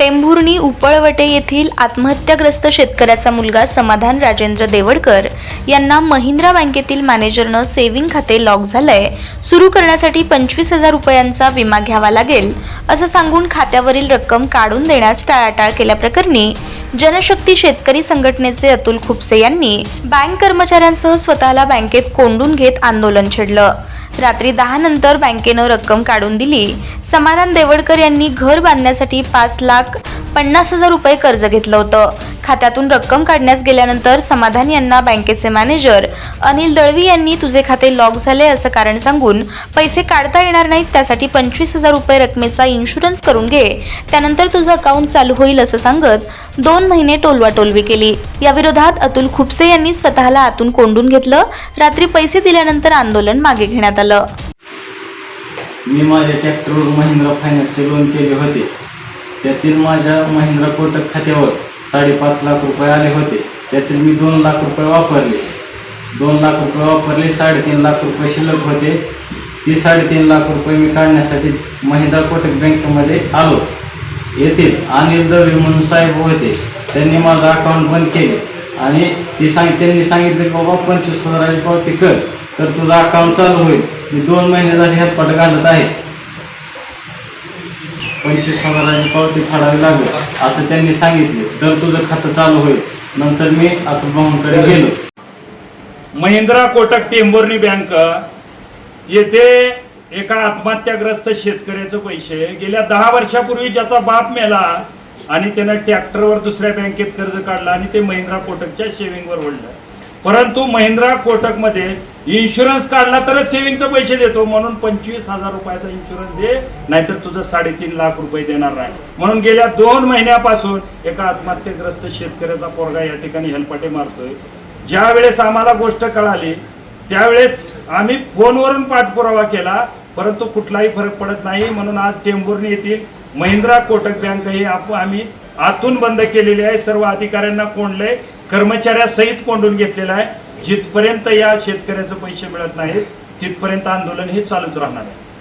टेंभुर्णी उपळवटे येथील आत्महत्याग्रस्त शेतकऱ्याचा मुलगा समाधान राजेंद्र देवडकर यांना महिंद्रा बँकेतील मॅनेजरनं सेव्हिंग खाते लॉक झालंय. सुरू करण्यासाठी पंचवीस हजार रुपयांचा विमा घ्यावा लागेल असं सांगून खात्यावरील रक्कम काढून देण्यास टाळाटाळ केल्याप्रकरणी जनशक्ती शेतकरी संघटनेचे अतुल खुपसे यांनी बँक कर्मचाऱ्यांसह स्वतःला बँकेत कोंडून घेत आंदोलन छेडलं. रात्री दहा नंतर बँकेनं रक्कम काढून दिली. समाधान देवडकर यांनी घर बांधण्यासाठी पाच लाख पन्नास हजार रुपये कर्ज घेतलं होतं. खात्यातून रक्कम काढण्यास गेल्यानंतर समाधान यांना बँकेचे मॅनेजर अनिल दळवी यांनी तुझे खाते लॉक झाले असं कारण सांगून पैसे काढता येणार नाहीत त्यासाठी पंचवीस हजार रुपये रकमेचा इन्शुरन्स करून घे. त्यानंतर तुझं अकाउंट चालू होईल असं सांगत दोन महिने टोलवाटोलवी केली. या विरोधात अतुल खुपसे यांनी स्वतःला आतून कोंडून घेतलं. रात्री पैसे दिल्यानंतर आंदोलन मागे घेण्यात आलं. मी माझ्या ट्रॅक्टरवर महिंद्रा फायनान्सचे लोन केले होते. त्यातील माझ्या महिंद्रा कोटक खात्यावर साडेपाच लाख रुपये आले होते. त्यातील मी दोन लाख रुपये वापरले. दोन लाख रुपये वापरले साडेतीन लाख रुपये शिल्लक होते. ती साडेतीन लाख रुपये मी काढण्यासाठी महिंद्रा कोटक बँकेमध्ये आलो. येथील अनिल दवे म्हणून साहेब होते. त्यांनी माझं अकाउंट बंद केले. आणि ती सांग त्यांनी सांगितलं की बाबा पंचवीस हजाराची पावती कर. तर तुझं अकाउंट चालू होईल. मी दोन महिने झाले हेलपाट घालत आहे. पंचवीस हजाराची पावती फाडावी लागेल असं त्यांनी सांगितले. तर तुझं खातं चालू होईल. नंतर मी अतुल भाऊंकडे गेलो. महिंद्रा कोटक टेंभुर्णी बँक येथे एका आत्महत्याग्रस्त शेतकऱ्याचे पैसे. गेल्या दहा वर्षापूर्वी ज्याचा बाप मेला आणि त्यानं ट्रॅक्टरवर दुसऱ्या बँकेत कर्ज काढलं आणि ते महिंद्रा कोटकच्या शेविंगवर ओढलं. परंतु महिंद्रा कोटकमध्ये इन्शुरन्स काढला तरच सेव्हिंगचे पैसे देतो. म्हणून पंचवीस हजार रुपयाचा इन्शुरन्स दे नाहीतर तुझं साडेतीन लाख रुपये देणार नाही. म्हणून गेल्या दोन महिन्यापासून एका आत्महत्याग्रस्त शेतकऱ्याचा पोरगा या ठिकाणी हेलपाटे मारतोय. ज्या वेळेस आम्हाला गोष्ट कळाली त्यावेळेस आम्ही फोनवरून पाठपुरावा केला परंतु कुठलाही फरक पडत नाही. म्हणून आज टेंभुर्णी येथील महिंद्रा कोटक बँक हे आप आम्ही आतून बंद केलेली आहे. सर्व अधिकाऱ्यांना कोंडले कर्मचाऱ्यासहित कोंडून घेतलेला आहे. जिथपर्यंत या शेतकऱ्याचे पैसे मिळत नाहीत तिथपर्यंत आंदोलन हे चालूच राहणार आहे.